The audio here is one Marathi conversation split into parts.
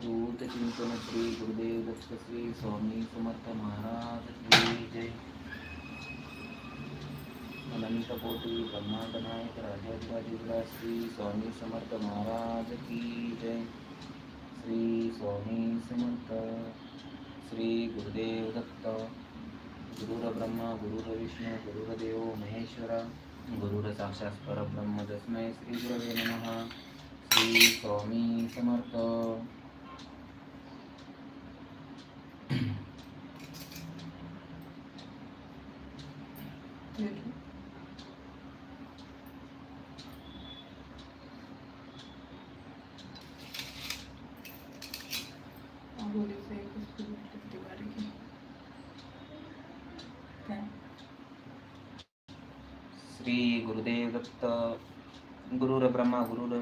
अवधूत चिंतन श्री गुरुदेव दत्त श्री स्वामी समर्थ महाराज की जय। अनंत कोटी ब्रह्मांड नायक राजाधिराज श्री स्वामी समर्थ महाराज की जय। श्री स्वामी समर्थ श्री गुरुदेव दत्त गुरुर ब्रह्मा गुरुर विष्णू गुरुर्देव महेश्वरा। गुरुर साक्षात परब्रह्म तस्मै श्री गुरवे नमः। श्री स्वामी समर्थ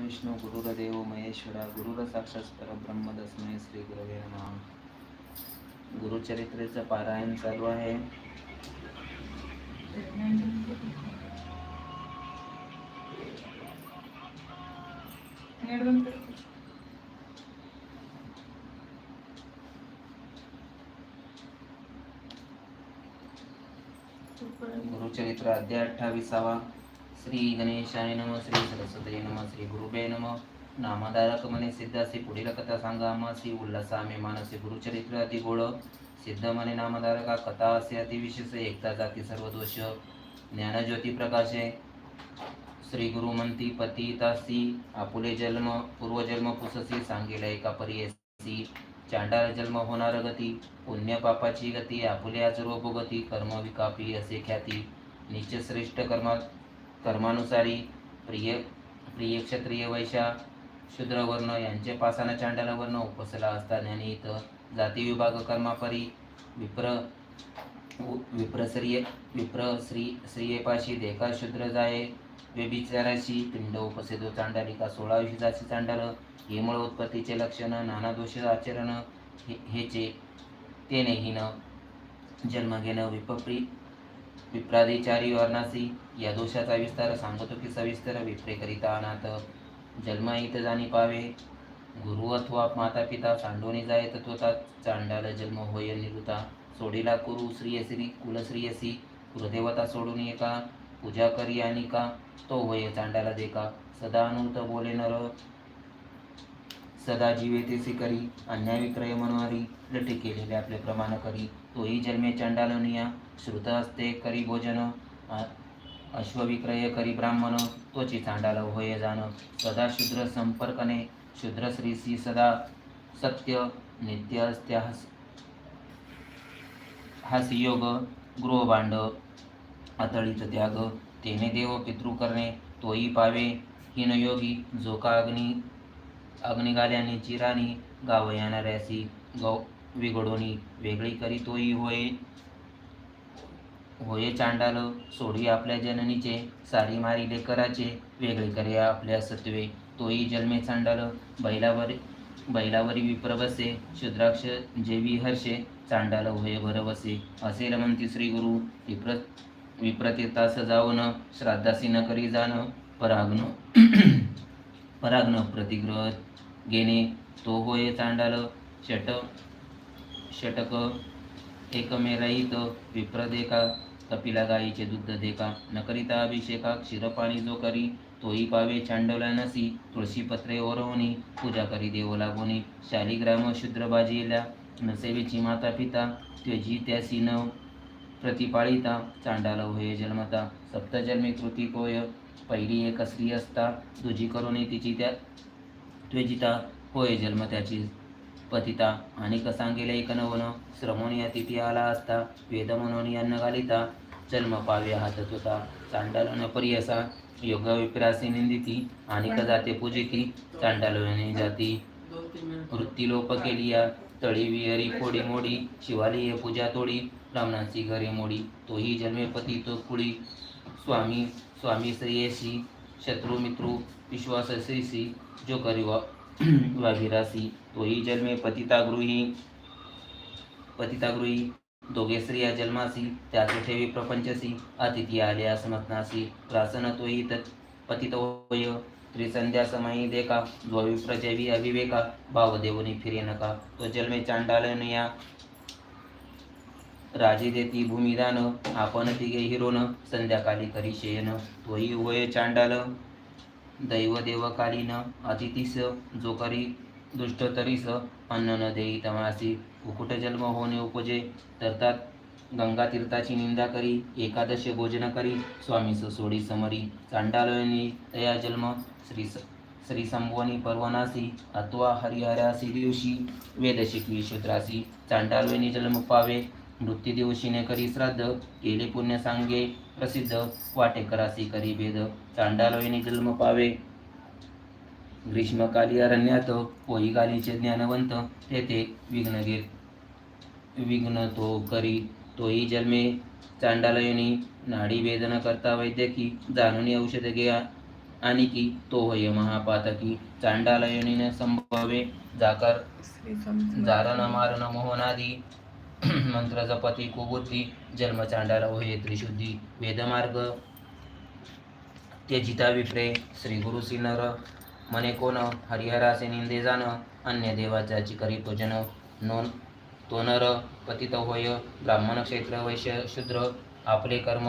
विष्णू गुरुर देव महेश्वरा गुरुर साक्षात परब्रह्म तस्मै श्री गुरवे नमः. गुरुचरित्रेचं पारायण चालू आहे. गुरुचरित्र अध्याय अठ्ठावीसावा. श्री गणेशाय नम श्री सरस्वती नम श्री गुरुबे नम। नामधारक मने सिद्धासी पुढील कथा सांगा मासी उल्हासामे मानसी गुरुचरित्र अति गोड। सिद्ध मने नामधारका कथा असे अतिविशेष एकता जाती सर्व दोष ज्ञानज्योती प्रकाशे। श्री गुरुमंती पती तासी आपुले जन्म पूर्वजन्म पुससी सांगेला एका परियसी। चांडार जन्म होणार गती पुण्य पापाची गती आपुले आचरो भोगती कर्म विकापी असे ख्याती। निश्च श्रेष्ठ कर्मानुसारी प्रिय प्रिय क्षत्रिय वैश्या शूद्र वर्ण यांचे पासाना चांडाला वर्ण उपसला असता ज्ञानी इथं जाती विभाग कर्मापरी विप्र उ- विप्र श्री श्रियेपाशी देखा शूद्र जाये व्यभिचाराशी पिंड उपसेदो चांडालिका सोळा विषाची चांडाल हे मूळ उत्पत्तीचे लक्षण नाना दोष आचरण हे हेचे तेने हिन जन्म घेणं विपप्री विप्रादिचारी वर्णासी या दोषाचा विस्तार सांगतो की सविस्तर विप्रेकरिता अनाथ जन्म हित जाणी पावे. गुरु अथवा माता पिता सांडोनी जाय तत्वता चांडाला जन्म होय निरुता सोडीला कुरु श्रीयसी कुलश्रीयसी कुलदेवता सोडून एका पूजा करी आणि का तो होय चांडाला देखा सदा अनूत बोले नर सदा जीवे तेसी करी अन्याय विक्रय मनवारी लटे केलेले आपले प्रमाण करी. तोही जन्मे चांडालनिया श्रुत असते करी भोजन अ- अश्वविक्रय करी ब्राह्मण त्वची चांडाल होय जाण सदा शूद्र संपर्कने शूद्र श्रीसी सदा सत्य नित्य असत्या योग गृहभांड अतळीत त्याग तेने देव पितृ करणे तोही पावे हिनयोगी जो का अग्नी अग्निगाल्याने चिरानी गाव येणाऱ्यासी गौ विघडोनी वेगळी करी तोही होय. होये चांडाल सोडी आपल्या जननीचे सारी मारी लेकराचे वेगळे करे आपल्या सत्वे. तोही जन्मे चांडाल बैलावर बैलावरी विप्र बसे शुद्राक्ष जेवी हर्षे चांडाल होय भरवसे. असे रमंती श्री गुरु विप्र विप्रतीर्था सजावून श्राद्धासी न करी जाणं पराग्न पराग्न प्रतिग्रह घेणे. तो होय चांडाल षट षटक एकमेराईत विप्र देखा कपिला गायीचे दुग्ध देखा नकरिता अभिषेका क्षीरपाणी जो करी तोही पावे चांडवला नसी तुळशी पत्रे ओरवणी पूजा करी देव लागोनी शालिग्राम शूद्र बाजीला नसेवेची माता पिता त्वजी त्यासी न प्रतिपाळिता चांडाल होय जन्मता सप्तजन्मी कृती कोय पहिली एक स्त्री असता तुझी करून तिची त्या त्वजिता होय जन्म त्याची पतिता आणि सांगेले एक नवन श्रमोनी अतिथी आला असता वेद म्हणून अन्न घालिता जन्म पावे हात होता. चांडालन परियसा योग विप्रासी निंदिती आणि जाते पूजिती चांडालने जाती. वृत्ती लोप केली या तळी विहरी फोडी मोडी शिवाली हे पूजा तोडी ब्राह्मणांची घरे मोडी. तोही जन्मे पती तो कुळी. स्वामी स्वामी श्रेयसी शत्रू मित्रू विश्वास श्रीसी जो करी वा तोही जन्मे पतितागृही पतितागृही दोघे स्त्रिया जन्मासी त्याचे ठेवी प्रपंचसी अतिथी आल्या समत्नासी प्रासन तोही तत् पतित होय. त्रिसंध्या समयी देखा जो विप्रजेवी अविवेका भाव देवनी फिरे नका. तो जन्मे चांडालन या राजे देती भूमिदान आपण तिघे हिरोन संध्याकाळी करी शयन तोही होय चांडाल दैव देवकालीन अतिथीस जो करी दुष्ट तरीस अन्न न देई तमासी। कुकुट जन्म होणे उपजे तरतात गंगा तीर्थाची निंदा करी एकादश भोजन करी स्वामीस सोडी समरी। चांडालयनी तया जन्म श्री श्री संभवनी पर्वनासी अथवा हरिहरासी दिवशी वेद शिकवी शूद्रासी चांडालयनी जन्म पावे मृत्यू दिवशीने करी श्राद्ध केले पुण्य सांगे प्रसिद्ध वाटेकरासी करी भेद। चांडालयनी जन्म पावे ग्रीष्मकाली अरण्यात पोई गालीचे ज्ञानवंत तेथे विघ्नगीर विघ्न तो करी तोही जन्मे. चांडालयनी नाडी वेदना करता वैद्यकी जाणून औषध घ्या. आणि की तो होय महापातकी चांडालयनीने संभवे. जाकर जारण मारण मोहनादी. मंत्र जपती कुबुद्धी. जन्म चांडाला होय त्रिशुद्धी. वेदमार्ग त्यजिता विप्रे श्री गुरु श्री नर मने कोण हरिहरासे निंदे जाणं अन्य देवाच्याची करी पूजन नोन तो नर पतित होय ब्राह्मण क्षेत्र वैश्य शूद्र आपले कर्म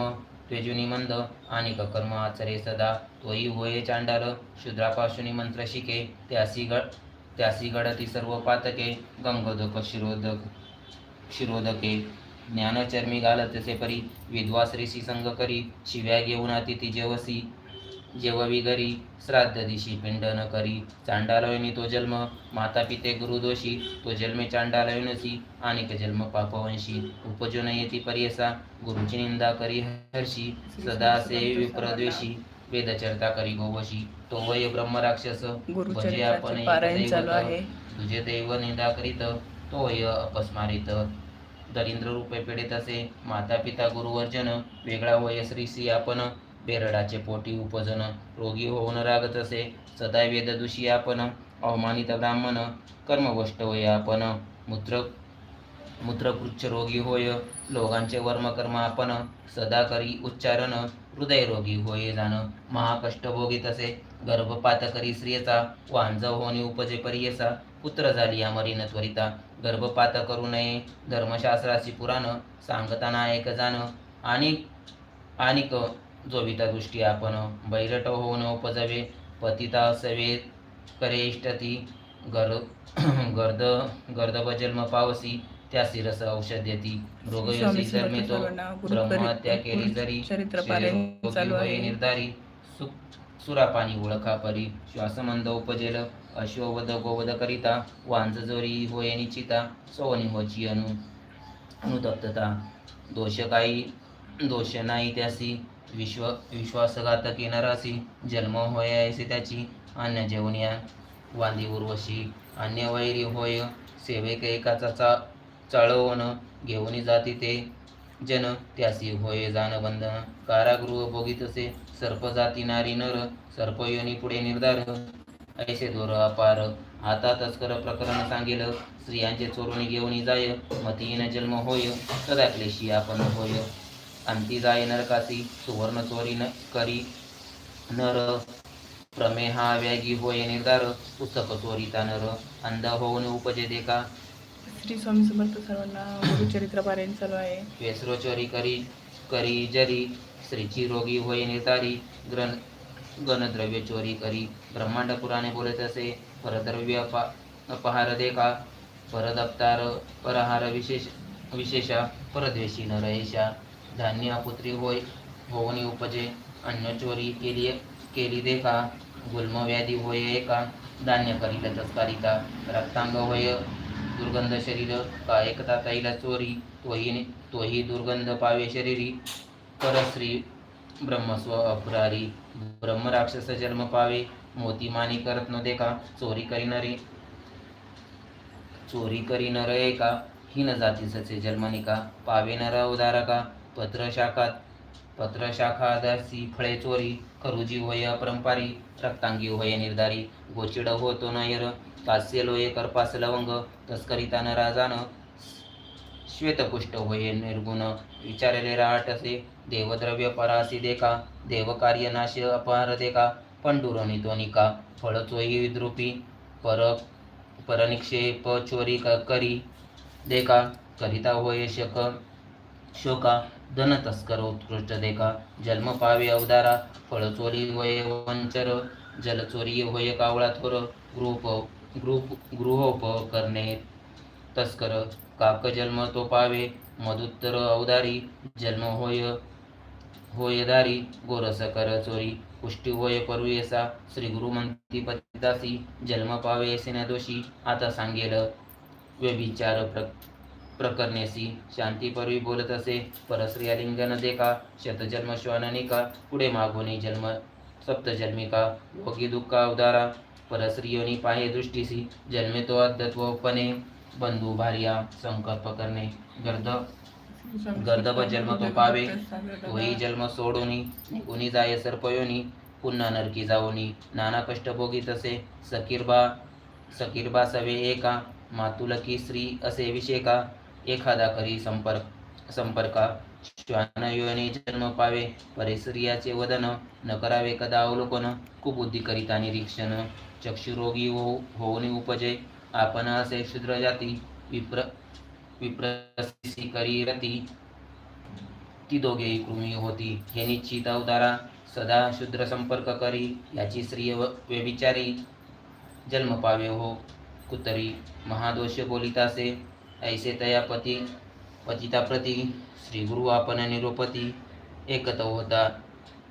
त्वेजुनी मंद आणि कर्म आचरे सदा तोही होय चांडाल शूद्रापाशुनी मंत्र शिके त्यासी गड त्यासी गडती सर्व पातके गंगोदक शिरोदक शिरोदके ज्ञानचर्मी घालतसे परी विद्वास ऋषी संग करी शिव्या घेऊन अतिथी जेवसी जेववी घरी श्राद्ध दिशी पिंड न करी चांडालयनी तो जन्म माता पिते गुरुदोषी तो जन्मे चांडालयनसी अनेक जन्म पापवंशी. उपजून येती पर्यसा गुरुची निंदा करी हर्षी सदा से विप्रद्वेषी वेदचर्ता करी गोवशी. तो वय ब्रह्मराक्षस भजे गुरुचरित्राचे आपण तुझे देव निंदा करीत तो य अपस्मारित. दरिद्र रूपे पीडित असे माता पिता गुरुवर्जन वेगळा वय श्रीसी आपण बेरडाचे पोटी उपजन रोगी होऊन रागत असे. सदा वेददुषी आपण अवमानित ब्राह्मण कर्मगोष्ट होय आपण. मूत्र मूत्रकृच्छ रोगी होय लोकांचे वर्मकर्म आपण. सदा करी उच्चारण हृदय रोगी होय जाण. महाकष्ट भोगीत असे. गर्भपात करी स्त्रियेचा. वांज होणे उपजे परियेचा. पुत्र झाली अमरीन त्वरिता. गर्भपात करू नये. धर्मशास्त्राची पुराण सांगताना ऐक जाण. आणि आणिक जोविता दृष्टी आपण बैरट होऊन उपजवे पतिता सवे करे इष्टती गर गर्द गर्दभ जन्म पावसी त्या शिरस औषध देती। रोगयोसी तो गुरु ब्रह्महत्या केली जरी होय निर्धारी सु सुरापानी ओळखा परी श्वासमंद उपजेल अश्ववध गोवध करिता वांजजोरी होय निचिता सोनी होची अनु अनुतप्तता। दोष काही दोष नाही त्यासी विश्व विश्वासघातक नरासी जन्म होय ऐसे त्याची अन्य जेवण्या वांदी उर्वशी अन्य वैरी होय सेवेक एकाचा चा चाळवण घेऊन जाती ते जन त्यासी होय जाणबंधन कारागृह भोगीतसे सर्प जाती नारी नर सर्प योनी पुढे निर्धार. ऐसे दोर अपार आता तस्कर प्रकरण सांगेल. स्त्रियांचे चोरुणी घेऊन जाय मतीन जन्म होय सदा क्लेशी आपण होय. अंती जाय नरकासी सुवर्ण चोरी न करी नर प्रमेहा व्यागी होय निर्धार पुस्तक चोरीता नर अंध होऊन उपजे देखा श्री स्वामी समर्थ सर्वांना गुरुचरित्र पारायण चालू आहे. वेसरो चोरी करी करी जरी स्त्रीची रोगी होय निर्धारी ग्रन गणद्रव्य चोरी करी ब्रह्मांड पुराणे बोलत असे परद्रव्य अपा अपहार देखा परदप्तार परहार विशेष विशेषा परद्वेषी धान्य पुत्री होय होऊन उपजे अन्न चोरी केली केली देखा गुल्म व्याधी होय एका धान्य करील तस्कारिता रक्तांग होय दुर्गंध शरीर कायकता तैला चोरी तोही तोही दुर्गंध पावे शरीरी परश्री ब्रह्मस्व अपरारी ब्रह्मराक्षस जन्म पावे मोती मानी करत न देखा चोरी करीनारी चोरी करी न नर एका हीन जातीसचे जन्मनिका पावे नर उदारका पत्रशाखात पत्रशाखा पत्र फळे चोरी खरुजी होय अपरंपारी रक्तांगी होय निर्धारी गोचिड होतो नयर कास्य लोये करपास लवंग तस्करिता न राजान श्वेतपुष्ट होय निर्गुण विचारले राहट असे देवद्रव्य परासी देखा देवकार्य नाश अपहार देखा पंडुरणी त्वनिका फळ चोई विद्रुपी पर परनिक्षेप चोरी क- करी देखा करिता होय शक शोका धन तस्कर उत्कृष्ट देखा जन्म पावे अवदारा फळ वय वंचर जलचोरी होय कावळा थोर गृहोप गृह गृहोप करणे तस्कर काक जन्म तो पावे मधुत्तर अवदारी जन्म होय होयदारी गोरस कर चोरी पुष्टी होय परुयेसा श्री गुरुमंती पतिदासी जन्म पावे सेना दोषी आता सांगेल व्यभिचार प्र प्रकरणेसी शांतीपरवी बोलत असे. परस्त्रिया लिंगन देखा शतजन्म श्वाननिका पुढे मागोनी जन्म सप्तजन्मिका भोगी दुःख उदारा. परस्त्रियोनी पाहे दृष्टीसी जन्मे तो अद्वत्वपणे बंधू भार्या संकल्प करणे. गर्द गर्दभ जन्म तो पावे तोही जन्म सोडोनी निघुनी जाय सर्पयोनी पुन्हा नरकी जाओनी नाना कष्ट भोगी तसे सकीरबा सकीरबा सवे एका मातुलकी स्त्री असे विषेका एखादा करी संपर्क संपर्का. श्वानयोने जन्म पावे परिसर्याचे वदन न करावे कदा अवलोकन. कुबुद्धी करिता निरीक्षण चक्षुरोगी हो होऊन उपजे. आपण असे शूद्र जाती विप्र विप्रसी करी रती. ती दोघेही कृमी होती. हे निश्चित अवतारा सदा शूद्र संपर्क करी. याची स्त्रिय व- व्यभिचारी जन्म पावे हो. कुतरी महादोष बोलितासे ऐसे तया पती पतिता प्रती श्री गुरु आपण निरोपती एकत होता।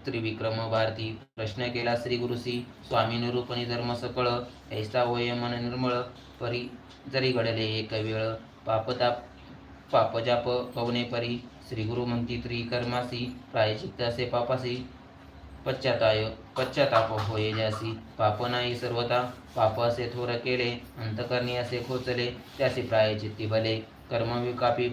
त्रिविक्रम भारती प्रश्न केला श्री गुरुसी स्वामी निरूपणी धर्म सकळ ऐसा होय मन निर्मळ परी जरी घडले एक वेळ पापताप पापजाप पवने परी। श्री गुरु म्हणती त्रिकर्मासी प्रायचित्त असे पापासी पश्चाताय पश्चाताप होय जासी पाप नाही सर्वता पाप असे थोर केले अंतकरणी असे खोचले त्यासी प्रायचित्ती भले कर्मविकापी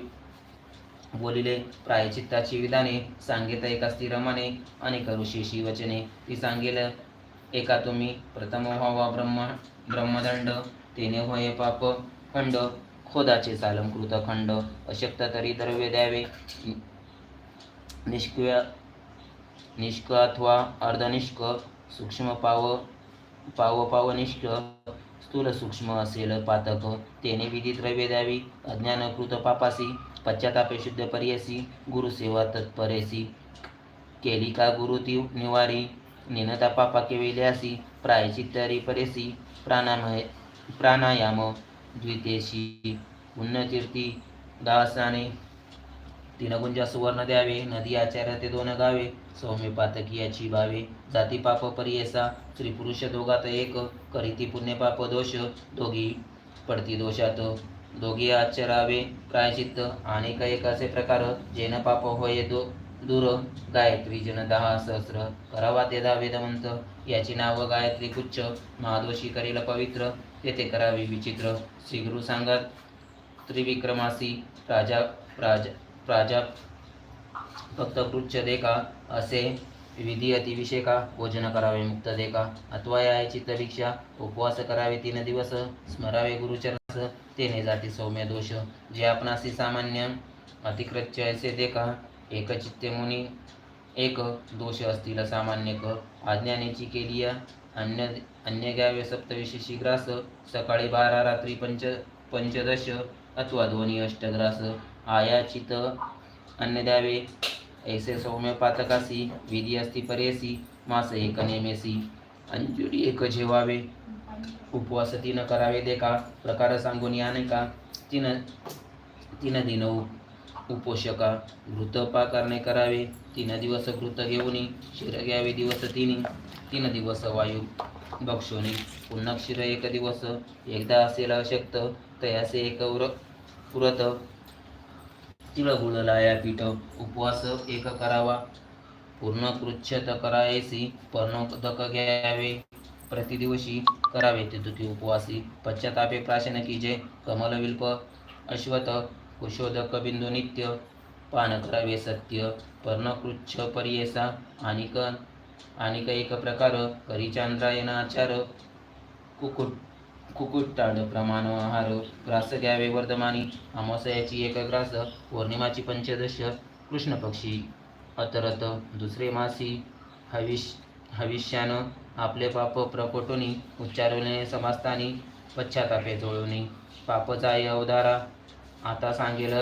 बोलिले प्रायचित्ताची विधाने सांगित एका स्थिरमाने अनेक ऋषीशी वचने ती सांगेल एका तुम्ही प्रथम व्हावा ब्रह्म ब्रह्मदंड तेने होय पाप खंड खोदाचे चालंकृत खंड अशक्त तरी द्रव्य द्यावे निष्क्रिय निष्क अथवा अर्धनिष्क सूक्ष्म पाव पाव पाव स्थूल सूक्ष्म असेल पातक तेने विधी द्रव्य द्यावी. अज्ञानकृत पापासी पश्चातापे शुद्ध पर्यसी गुरुसेवा तत्परेसी. केली का गुरु ती निवारी? निनता पापा केविल्यासी प्रायचित्तरी परेसी. प्राणामय प्राणायाम द्वितेशी. पुण्यतीर्थी दासाने तीन गुंजा सुवर्ण द्यावे नदी आचार्य ते दोन गावे सौम्य पातकी याची भावे जाती पाप परियेसा स्त्री पुरुष दोघात एक करीती पुण्य पाप दोष दोघी पडती दोषात. दोघी आचरावे प्रायचित्त आणि एक असे प्रकार जेन पाप होय दो दूर गायत्री जन दहा सहस्र करावा ते दहा वेदमंत याची नाव गायत्री कुच्छ महादोषी करील पवित्र तेथे करावे विचित्र. श्री गुरु सांगत त्रिविक्रमासी राजा प्राजा प्राजा फक्त कृच्छ देखा असे विधी अतिविषेका भोजन करावे मुक्त देखा अथवा या चित्तभिक्षा उपवास करावे तीन दिवस स्मरावे गुरुचरणास तेने जाती सौम्य दोष. जे आपणासी सामान्य अतिकृत्य असे देखा एकचित्ते मुनी एक दोष असतील सामान्य क. अज्ञानेची केली अन्य अन्य घ्यावे सप्तविशेषी ग्रास सकाळी बारा रात्री पंच पंचदश अथवा दोन्ही अष्टग्रास. आयाचित अन्न द्यावे ऐसे सौम्य पातकासी विधी असती परेसी मास एक नेमेसी। अंजुरी एक जेवावे। उपवास तीन करावे देखा प्रकार सांगून या का तीन तीन दिन उपोषका। घृतपा करणे करावे। तीन दिवस घृत घेऊन शिर घ्यावे दिवस तिनी। तीन दिवस वायू बक्षोनी। पुन्हा क्षीर एक दिवस एकदा असेल अशक्त तयासे एक व्र पुरत तिळगुळ लाया पीठ उपवास एक करावा. पूर्ण कृच्छत करायसी पर्णोदक घ्यावे. प्रतिदिवशी करावे ते उपवासी. पश्चातापे प्राशन कीजे कमलविल्प अश्वत कुशोदक बिंदू नित्य पान करावे सत्य. पर्णकृच्छ परियेसा आणिक आणिक एक प्रकार करिचांद्रायण आचार कुकुट. कुकुटाड प्रमाण आहार ग्रास घ्यावे वर्धमानी अमावस्याची एक ग्रास पौर्णिमाची पंचदश कृष्ण पक्षी अतरत दुसरे मासी हविष हविष्यानं आपले पाप प्रकोटोनी उच्चारवणे समास्तानी पश्चातापे जोळवणे पापचा अवधारा आता सांगेल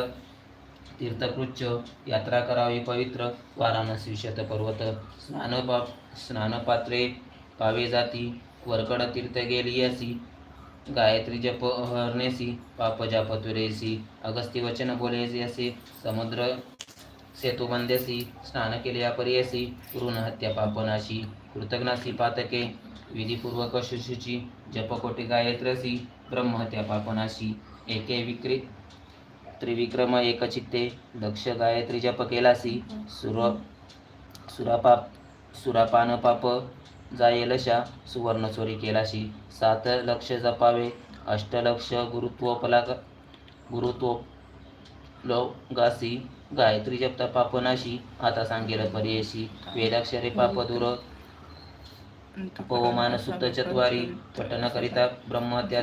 तीर्थकृच्च यात्रा करावी पवित्र वाराणसी शतपर्वत स्नानपा स्नानपात्रे पावे जाती वरकड तीर्थ गेली असी गायत्री जप हरणेसी पाप जाप तुरेसी अगस्ती वचन बोलेसी असे समुद्र सेतू बंदेसी स्नान केल्या परियसी ऋण हत्या पापनाशी कृतज्ञासी पातके विधिपूर्वक शुशुची जपकोटी गायत्रसी ब्रह्महत्या पापनाशी एके विक्री त्रिविक्रम एकचित्ते दक्ष गायत्री जप केलासी सुर सुरापाप सुरापान पाप जायेलशा सुवर्ण चोरी केलाशी सात लक्ष जपावे अष्टलक्ष गुरुत्वपला गुरुत्व लोगासी गायत्री जप्त पापनाशी आता सांगेल पर्यशी वेदाक्षरे पाप दूर पवमान सुत चत्वारी पठन करिता ब्रह्महत्या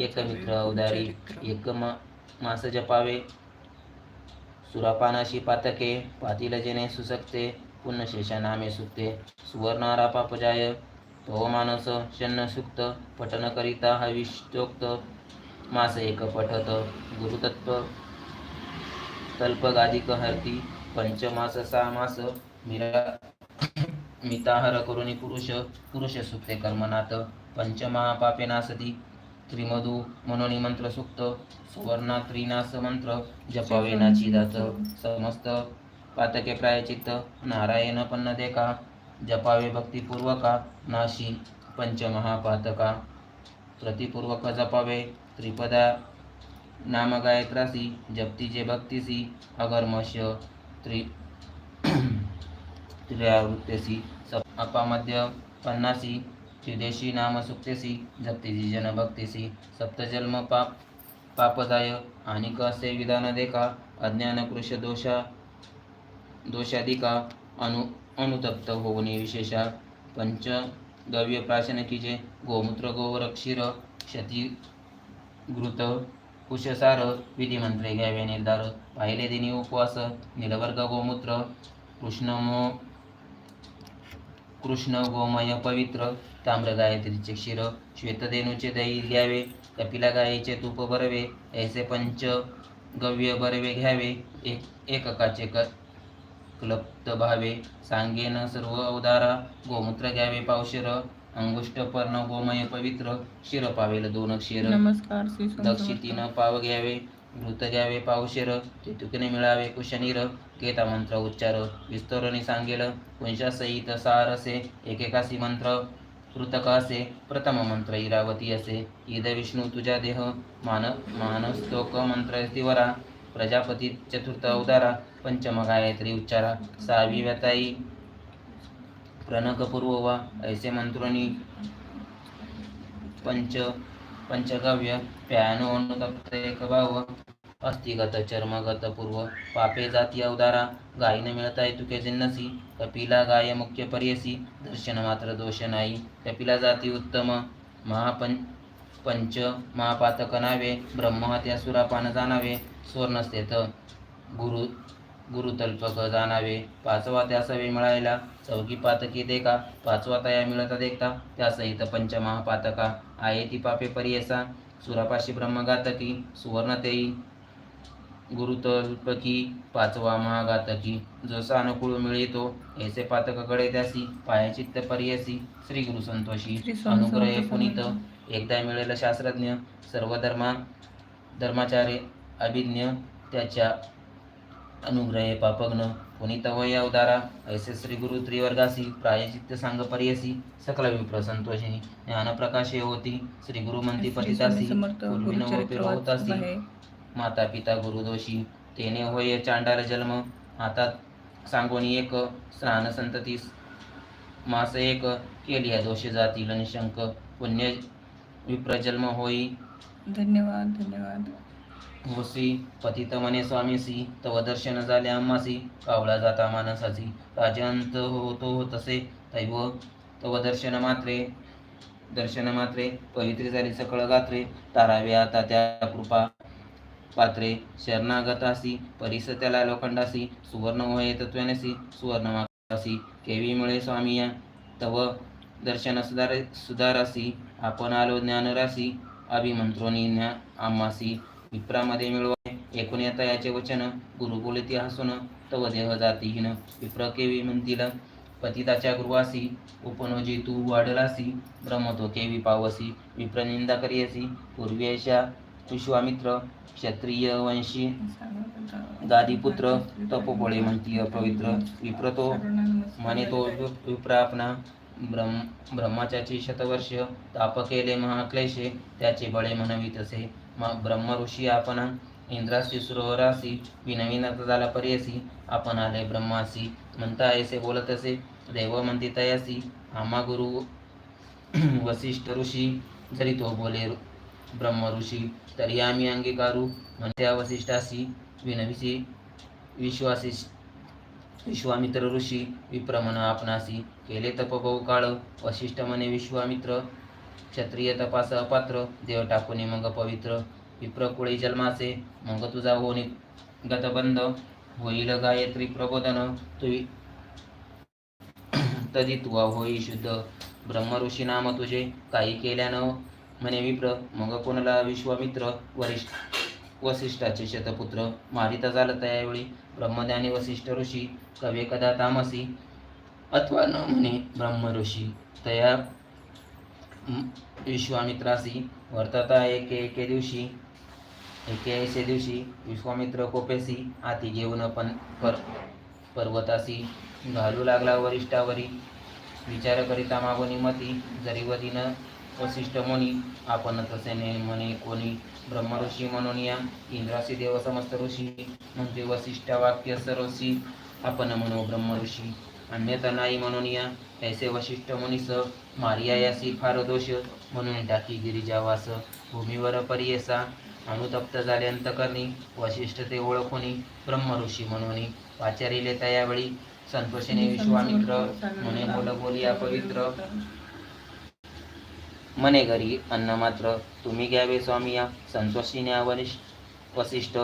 एक मित्र अवदारी एक मा मास जपावे सुरापानाशी पातके पातील जेने सुसक्ते पुण्यशेषा नामे सुक्ते सुवर्णारा पापजाय पवमानस शन्न सुक्त पठन करिता हविष्टोक्त मास एक पठत गुरुतत्व तल्पगादिक हरती पंचमास सा मास मिरा मिताहर करुणी पुरुष पुरुष सुक्ते कर्मनाथ पंचमहापापे नासती त्रिमधु मनोनी मंत्र सुक्त सुवर्णा त्रिनास मंत्र जपावे नाचिदात समस्त पातके प्रायचित्त नारायण पन्न देखा जपावे भक्तिपूर्वका नाशी पंचमहापातका प्रतिपूर्वक जपावे त्रिपदा नामगायत्रासी गायत्रासी भक्तीसी अगर्मश्य त्रि त्रियावृत्तेसी सप अपामध्य पन्नासी त्रिदेशी नाम सुक्तेसी जप्तीची जन सप्तजन्म पाप पापदाय आणि कसे विधान देखा अज्ञान कृश दोषा दोषाधिका अनु अनुतप्त होऊनी विशेषा पंच गव्य गोमूत्र गोवर क्षीर क्षती घृत कुशसार विधिमंत्रे घ्यावे निर्धार पाहिले दिनी उपवास निलवर्ग गोमूत्र कृष्णमो कृष्ण गोमय पवित्र ताम्र गायत्रीचे क्षीर श्वेतधेनूचे दही द्यावे कपिला गायीचे तूप बरवे ऐसे पंच गव्य बरवे घ्यावे एक एककाचे क क्लप्त भावे सांगेन सर्व अवदारा गोमूत्र घ्यावे पावशेर अंगुष्ट पर्ण गोमय पवित्र शिर पावेल दोन क्षीर. नमस्कार श्री दक्षितीनं पाव घ्यावे घृत घ्यावे पावशेर तेतुकीने मिळावे कुशनीर केता मंत्र उच्चार विस्तरणी सांगेल पुंशासहित सार असे एकेकासी मंत्र कृतक असे प्रथम मंत्र इरावती असे ईद विष्णू तुझा देह मान मानस्तोक मंत्र तिवरा प्रजापती चतुर्थ अवतारा पंचम गायत्री उच्चारा सहावी व्यताई प्रणक पूर्व वा ऐसे मंत्रोनी पंच पंचगव्य प्यानो अनुतप्त एक भाव अस्थिगत चर्मगत पूर्व पापे जाती अवदारा मिळता मिळताय तुके जिन्नसी कपिला गाय मुख्य पर्यसी दर्शन मात्र दोष नाही कपिला जाती उत्तम महापं पंच महापातक नावे ब्रह्महत्या सुरापान जाणावे स्वर्णस्तेत गुरु गुरुतल्पक जाणावे. पाचवा त्यासवे मिळायला. चौकी पातकी देखा. पाचवा तया मिळता देखता. त्यासहित पंचमहापातका आहे ती पापे परियसा. सुरापाशी ब्रह्मघातकी. सुवर्णतेई गुरुतल्पकी पाचवा महाघातकी. जसा अनुकूळ मिळतो. ऐसे पातककडे त्यासी. पायाचित्त परियसी. श्री गुरु संतोषी. अनुग्रहे पुनीत. एकदा मिळेल शास्त्रज्ञ. सर्व धर्मा धर्माचार्य अभिज्ञ. त्याच्या अनुग्रहे पापग्न पुनीत वय अवतारा ऐसे श्री गुरु त्रिवर्गासी प्रायचित्त सांग पर्यसी सकल विप्र संतोषिनी ज्ञान प्रकाशे होती श्री गुरु मंती पतितासी होतासी माता पिता गुरुदोषी तेने होय चांडाल जन्म हातात सांगोनी एक स्नान संततीस मास एक केलिया दोष जातील निशंक पुण्य विप्रजन्म होई. धन्यवाद धन्यवाद. होसी पतित मने स्वामीसी तव दर्शन झाले आम्हासी कावळा जाता मानसाची राजंत होतो हो तसे तैव तव दर्शन मात्रे दर्शन मात्रे पवित्री झाली सकळ गात्रे तारावे आता त्या कृपा पात्रे शरणागतासी परिस त्याला लोखंडासी सुवर्ण होय तत्वनेसी सुवर्ण मागासी केवी स्वामी या तव दर्शन सुधार सुधारासी आपण आलो ज्ञानरासी अभिमंत्रोनी ज्ञा आम्हासी विप्रामध्ये मिळवा एकूण येता याचे वचन गुरु बोलती हसून तव देह जातीहीन. विप्र केवी म्हणतील पतिताच्या गृहासी उपनोजी तू वाढलासी ब्रह्मतो केवी पावसी विप्रनिंदा करियसी पूर्वेशा विश्वामित्र क्षत्रिय वंशी गादीपुत्र तपोबळे म्हणतीय पवित्र. विप्रतो म्हणे तो विप्र ब्रह्म ब्रह्माच्याची शतवर्ष ताप केले महाक्लेशे त्याचे बळे म्हणवी ब्रह्म ऋषी आपण इंद्रासी सुरवरासी विनविनात झाला पर्यसी आपण आले ब्रह्मासी म्हणता ऐसे बोलत असे देव म्हणती तयासी आम्हा गुरु वसिष्ठ ऋषी जरी तो बोले ब्रह्म ऋषी तरी आम्ही अंगीकारू म्हणत्या वसिष्ठासी विनविसी विश्वासी विश्वामित्र ऋषी विप्रमण आपणासी केले तप बहुकाळ काळ म्हणे विश्वामित्र क्षत्रिय तपास अपात्र देव टाकून मग पवित्र. विप्रकुळी जन्माचे मग तुझा होणी गतबंध होईल गायत्री प्रबोधन तु तदी तुवा होई शुद्ध. ब्रह्म ऋषी नाम तुझे काही केल्यानं म्हणे विप्र मग कोणाला विश्वामित्र वरिष्ठ वसिष्ठाचे शतपुत्र. मारिता झालं त्यावेळी ब्रह्मज्ञानी वसिष्ठ ऋषी कवे कदा तामसी? अथवा न म्हणे ब्रह्म ऋषी तया विश्वामित्राशी विश्वामित्रासी वर्तता एके एके दिवशी एके एके दिवशी विश्वामित्र कोपेसी आती घेऊन पण पर पर्वतासी घालू लागला वरिष्ठावरी. विचार करिता मागोनी मती. जरी वदीन वसिष्ठ मुनी आपण तसे म्हणे कोणी ब्रह्म ऋषी म्हणून या. इंद्रासी देव समस्त ऋषी म्हणजे वसिष्ठ वाक्य सरोसी आपण म्हणू ब्रह्म अन्यथा नाही म्हणून या. ऐसे वशिष्ठ मुनीस मारिया यासी फार दोष म्हणून टाकी गिरिजावास भूमीवर परियसा. अनुतप्त झाले अंतकरणी वशिष्ठ ते ओळखुनी ब्रह्म ऋषी म्हणून. वाचारिले त्यावेळी संतोषिने विश्वामित्र म्हणे बोल बोलिया पवित्र. म्हणे घरी अन्न मात्र तुम्ही घ्यावे स्वामिया संतोषीने वरिष्ठ वसिष्ठ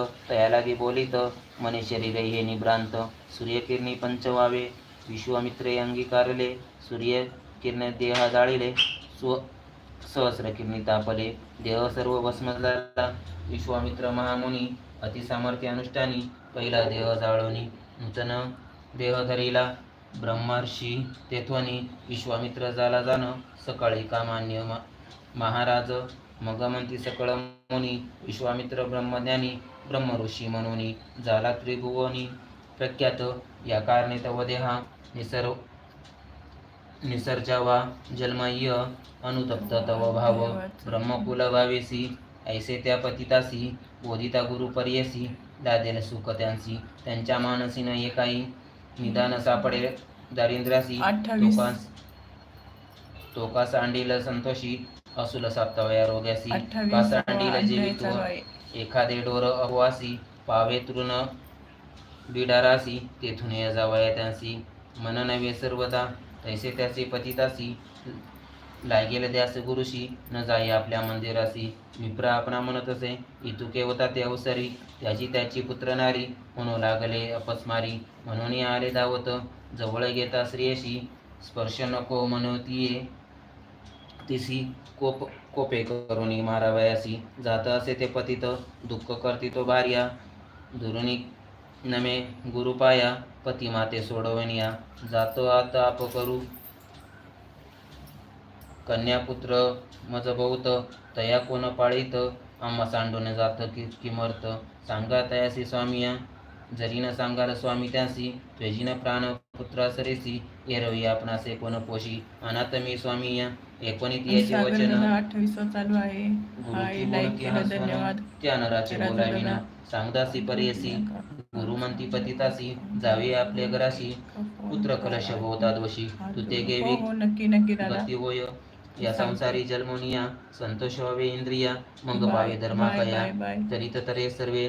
बोलित. म्हणे शरीर हे निभ्रांत सूर्यकिरणी पंचवावे विश्वामित्रे अंगीकारले सूर्य किरणे देह जाळीले स्व सहस्र किरणी तापले. देह सर्व भस्म झाला विश्वामित्र महामुनी अतिसामर्थ्य अनुष्ठानी पहिला देह जाळवणी नूतन देह धरिला ब्रह्मर्षी तेथ्वनी विश्वामित्र झाला जाण सकाळी कामान्य मा- महाराज मगमंती सकळ मुनी विश्वामित्र ब्रह्मज्ञानी ब्रह्मऋषी म्हणून झाला त्रिभुवनी प्रख्यात या कारणे तव देहा निसर्व निसर्जावा जन्मय्य अनुतप्त तव भाव ब्रह्मकुल भावेसी ऐसे त्या पतितासी बोधिता गुरु पर्यसी दादेल सुख त्यांसी त्यांच्या मानसी न काही निदान सापडे. दारिद्र्यासी. तोकास तोका सांडील संतोषी असुल साप्तावया रोग्यासी. का सांडील आहे एखादे डोर अपवासी पावे तृण बिडारासी तेथून जावया त्यांसी. मन नव्हे सर्वदा तैसे त्याचे पतितासी लागेल द्यास गुरुशी न जाई आपल्या मंदिरासी. विप्र आपणा म्हणत असे इतुके होता ते अवसरी त्याची त्याची पुत्र नारी म्हणू लागले अपस्मारी. म्हणून आले धावत जवळ घेता स्त्रियशी स्पर्श नको म्हणतीये तिसी कोप कोपे करुणी मारावयासी. जात असे ते पतित दुःख करती तो भार्या. दुरुणी नमे गुरुपाया पती माते सोडवनिया जातो आता आप करू. कन्यापुत्र मज बहुत तया कोण पाळीत? आम्हा सांडून जात कि किमर्थ सांगा तयासी स्वामिया जरी न सांगाल स्वामी त्यासी. त्वेजीन प्राण पुत्रा सरेसी. एरवी आपणासे कोण पोशी? अनाथ मी स्वामी या एकोणीत याचे वचन. चालू आहे. त्या नराचे बोलाविना. सांगदासी पर्यसी. गुरु म्हणती पतितासी जावे आपल्या घराशी पुत्र कलश होता दोषी तू ते हो गेवी हो नक्की नक्की गती होय. या संसारी जन्मोनिया संतोष व्हावे इंद्रिया. मग पावे धर्माकया. तरी तरे सर्वे.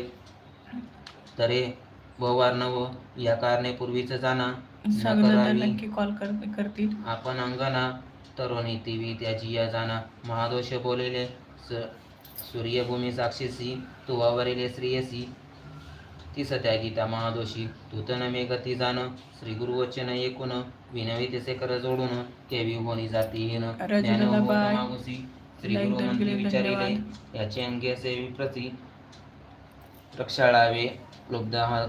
तरे भवार्णव या कारणे पूर्वीच जाणा नक्की कॉल कर करतील. आपण अंगना तरुणी तिवी त्याची या जाणा महादोष बोलिले. स सूर्यभूमी साक्षीसी. तुवावरिले श्रेयसी. ती सत्या गीता महादोषी तूतन मे गती जाण श्री गुरुवचन ऐकून विनवी तिचे कर जोडून केवी होणी हो बाय. मागुसी श्री गुरु मंत्री विचारिले. याचे अंगे असे विप्रती प्रक्षाळावे लुब्ध हा